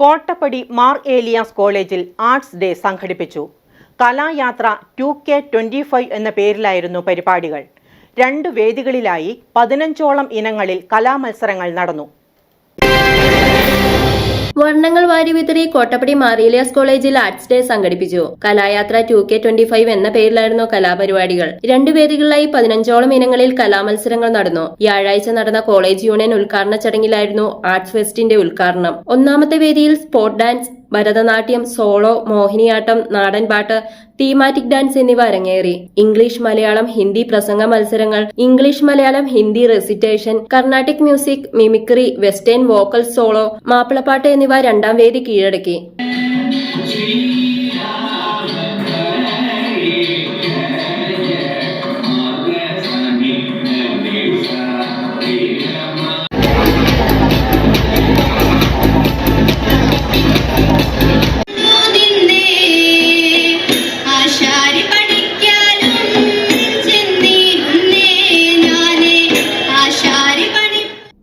കോട്ടപ്പടി മാർ ഏലിയാസ് കോളേജിൽ arts day സംഘടിപ്പിച്ചു. Kalayatra two K twenty five എന്ന പേരിലായിരുന്നു പരിപാടികൾ. രണ്ട് വേദികളിലായി പതിനഞ്ചോളം ഇനങ്ങളിൽ കലാമത്സരങ്ങൾ നടന്നു. വർണങ്ങൾ വാരി വിതറി കോട്ടപ്പടി മാറിയലിയാസ് കോളേജിൽ ആർട്സ് ഡേ സംഘടിപ്പിച്ചു. Kalayatra two K twenty five എന്ന പേരിലായിരുന്നു കലാപരിപാടികൾ. രണ്ടു വേദികളിലായി പതിനഞ്ചോളം ഇനങ്ങളിൽ കലാമത്സരങ്ങൾ നടന്നു. വ്യാഴാഴ്ച നടന്ന കോളേജ് യൂണിയൻ ഉദ്ഘാടന ചടങ്ങിലായിരുന്നു ആർട്സ് ഫെസ്റ്റിന്റെ ഉദ്ഘാടനം. ഒന്നാമത്തെ വേദിയിൽ sport dance Bharatanatyam solo Mohiniyattam നാടൻപാട്ട് തീമാറ്റിക് ഡാൻസ് എന്നിവ അരങ്ങേറി. ഇംഗ്ലീഷ് മലയാളം ഹിന്ദി പ്രസംഗ മത്സരങ്ങൾ English Malayalam Hindi recitation Carnatic music mimicry western vocal solo മാപ്പിളപ്പാട്ട് എന്നിവ രണ്ടാം വേദി കീഴടക്കി.